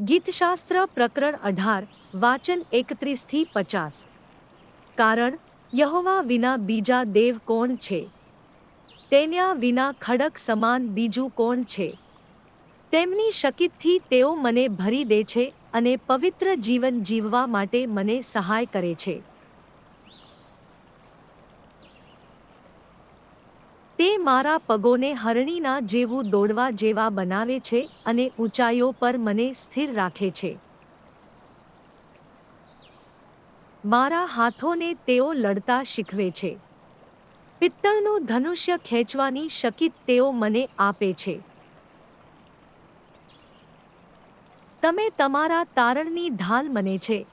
ગીતશાસ્ત્ર પ્રકરણ અઢાર, વાચન એકત્રીસથી પચાસ. કારણ, યહોવા વિના બીજા દેવ કોણ છે? તેન્યા વિના ખડક સમાન બીજું કોણ છે? તેમની શકિતથી તેઓ મને ભરી દે છે અને પવિત્ર જીવન જીવવા માટે મને સહાય કરે છે. તે મારા પગોને હરણીના જેવું દોડવા જેવા બનાવે છે અને ઊંચાઈઓ પર મને સ્થિર રાખે છે. મારા હાથોને તેઓ લડતા શીખવે છે. પિત્તળનું ધનુષ્ય ખેંચવાની શકિત તેઓ મને આપે છે. તમે તમારા તારણની ઢાલ મને છે.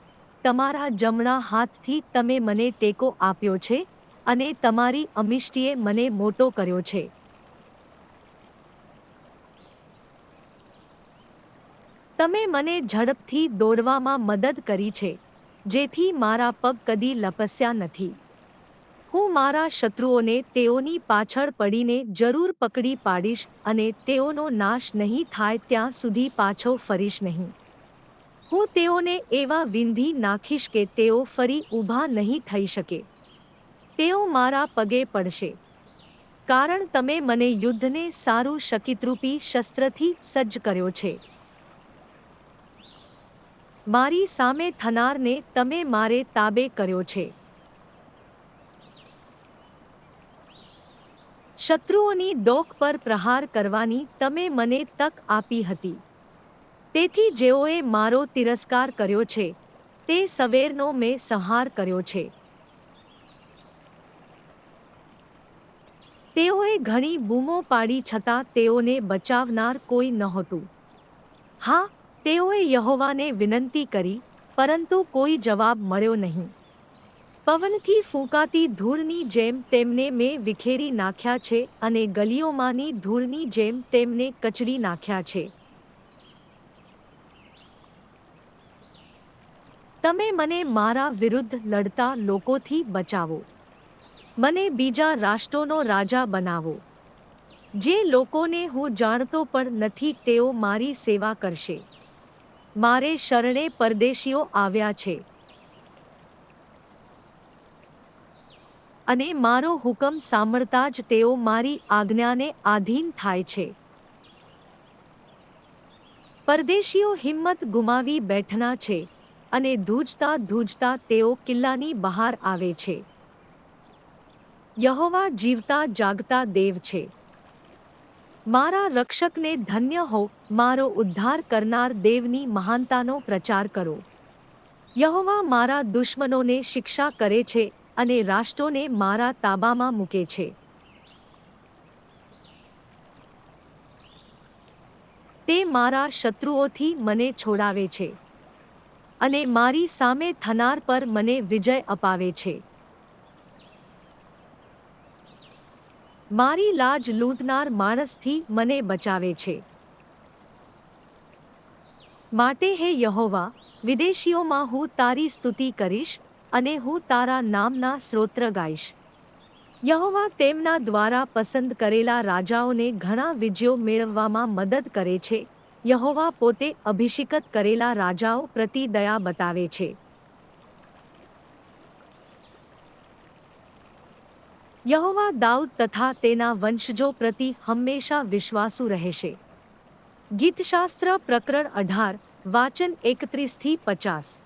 તમારા જમણા હાથથી તમે મને ટેકો આપ્યો છે. અને તમારી અમિષ્ટિએ મને મોટો કર્યો છે. તમે મને ઝડપથી દોડવામાં મદદ કરી છે, જેથી મારા પગ કદી લપસ્યા નથી. હું મારા શત્રુઓને તેઓની પાછળ પડીને જરૂર પકડી પાડીશ અને તેઓનો નાશ નહીં થાય ત્યાં સુધી પાછો ફરીશ નહીં. હું તેઓને એવા વિંધી નાખીશ કે તેઓ ફરી ઊભા નહીં થઈ શકે. તેઓ મારા પગે પડશે. કારણ તમે મને યુદ્ધને સારું શકિતરૂપી શસ્ત્રથી સજ્જ કર્યો છે. મારી સામે થનારને તમે મારે તાબે કર્યો છે. શત્રુઓની ડોક પર પ્રહાર કરવાની તમે મને તક આપી હતી. તેથી જેઓએ મારો તિરસ્કાર કર્યો છે, તે સવેરનો મેં સંહાર કર્યો છે. તેઓએ ઘણી બૂમો પાડી છતાં તેઓને બચાવનાર કોઈ નહોતું. હા, તેઓએ યહોવાને વિનંતી કરી, પરંતુ કોઈ જવાબ મળ્યો નહીં. પવનથી ફૂંકાતી ધૂળની જેમ તેમને મેં વિખેરી નાખ્યા છે અને ગલીઓમાંની ધૂળની જેમ તેમને કચડી નાખ્યા છે. તમે મને મારા વિરુદ્ધ લડતા લોકોથી બચાવો. મને બીજા રાષ્ટ્રોનો રાજા બનાવો. જે લોકોને હું જાણતો પણ નથી તેઓ મારી સેવા કરશે. મારે શરણે પરદેશીઓ આવ્યા છે. અને મારો હુકમ સાંભળતા જ તેઓ મારી આજ્ઞાને આધીન થાય છે. પરદેશીઓ હિંમત ગુમાવી બેઠના છે અને ધૂજતા ધૂજતા તેઓ કિલ્લાની બહાર આવે છે. યહોવા જીવતા જાગતા દેવ છે. મારા રક્ષકને ધન્ય હો, મારો ઉદ્ધાર કરનાર દેવની મહાનતાનો પ્રચાર કરો. યહોવા મારા દુશ્મનોને શિક્ષા કરે છે અને રાષ્ટ્રોને મારા તાબામાં મૂકે છે. તે મારા શત્રુઓથી મને છોડાવે છે અને મારી સામે થનાર પર મને વિજય અપાવે છે. મારી લાજ લૂંટનાર માણસથી મને બચાવે છે. માટે હે યહોવા, વિદેશીઓમાં હું તારી સ્તુતિ કરીશ અને હું તારા નામના સ્ત્રોત્ર ગાઈશ. યહોવા તેમના દ્વારા પસંદ કરેલા રાજાઓને ઘણા વિજયો મેળવવામાં મદદ કરે છે. યહોવા પોતે અભિષિકત કરેલા રાજાઓ પ્રતિ દયા બતાવે છે. યહોવા દાઉદ તથા તેના વંશજો પ્રતિ હંમેશા વિશ્વાસુ રહેશે. ગીતશાસ્ત્ર પ્રકરણ અઢાર, વાચન એકત્રીસથી પચાસ.